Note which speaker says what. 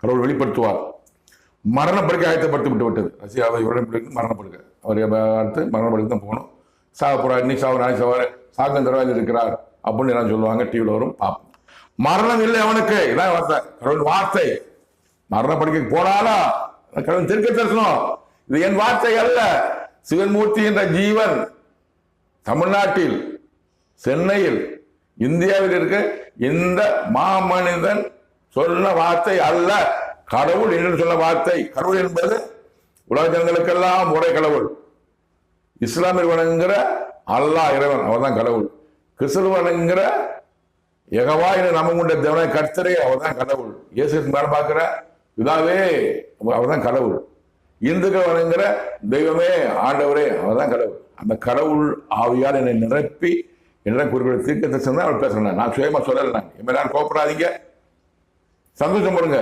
Speaker 1: கடவுள் வெளிப்படுத்துவார். மரணப்படுக்கை ஆயத்தப்படுத்தி விட்டு விட்டது. ரஷ்யாவை இவரிடம் மரணப்படுக்கை அவர் அடுத்து மரணப்படுக்கை தான் போகணும். சாக போறார் இன்னைக்கு சாவு நாளைக்கு சாவார் சாகம் தருவாயில் இருக்கிறார் அப்படின்னு எல்லாம் சொல்லுவாங்க டிவியில் வரும் பார்ப்போம். மரணம் இல்லை அவனுக்கு. இதான் வார்த்தை. கடவுள் வார்த்தை. மரணப்படுக்கைக்கு போடாதா கடவுள் திருக்க தரிசனம். இது என் வார்த்தை அல்ல. சிவன்மூர்த்தி என்ற ஜீவன் தமிழ்நாட்டில் சென்னையில் இந்தியாவில் இருக்க இந்த மாமனிதன் சொன்ன வார்த்தை அல்ல. கடவுள் என்று சொன்ன வார்த்தை. கடவுள் என்பது உலக ஜனங்களுக்கெல்லாம் ஒரே கடவுள். இஸ்லாமியர் வணங்குகிற அல்லாஹ் இறைவன் அவன் தான் கடவுள். கிறிஸ்துவ வணங்குகிற எகவா என்று நம்ம கொண்ட தேவனை கர்த்தரே அவர் தான் கடவுள். இயேசு மேல பார்க்கிற இதாவே அவர் தான் கடவுள். இந்துக்கள் வணங்குகிற தெய்வமே ஆண்டவரே அவர் தான் கடவுள். அந்த கடவுள் ஆவியால் என்னை நிரப்பி என்ற குறிப்பிட்ட தீர்க்கத்தை சொன்னால் அவர் பேசுகிறேன் நான் சுயமாக சொல்லலை. நான் என் கோப்படாதீங்க சந்தோஷம் பாருங்க